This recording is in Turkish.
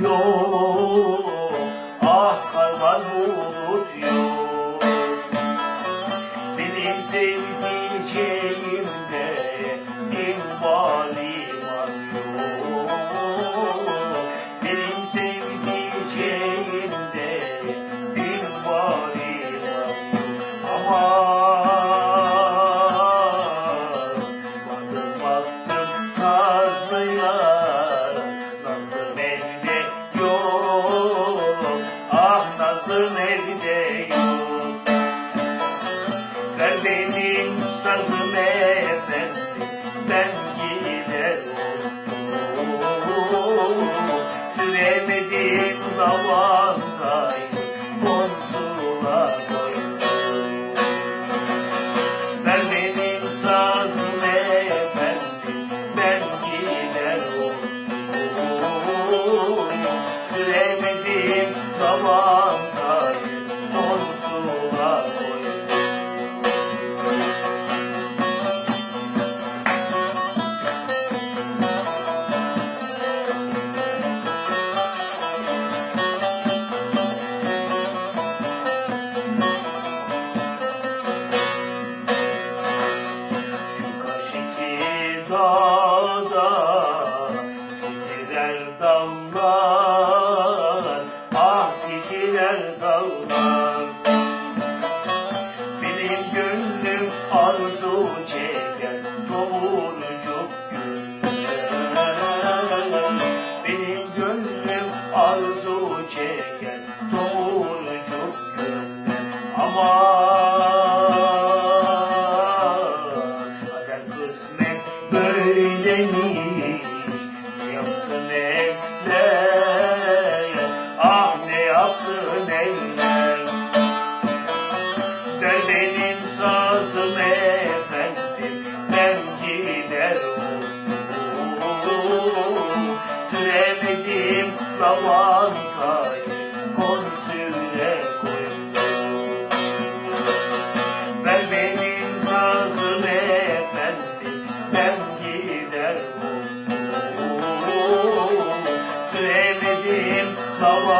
no sazım efendim Ben gider oldum. Süremedim lavantayı Konsula koydum. Ver benim sazım efendim Ben gider oldum. Süremedim lavantayı Dağda titrer dallar Ah titrer dallar. Benim gönlüm arzu çeken Doğrucuk güller Benim gönlüm arzu çeken Doğrucuk güller Aman Ne yapsın eller Ah ne yapsın eller Ver benim sazım efendim Ben gider Süremedim oldum Süremedim lavantayı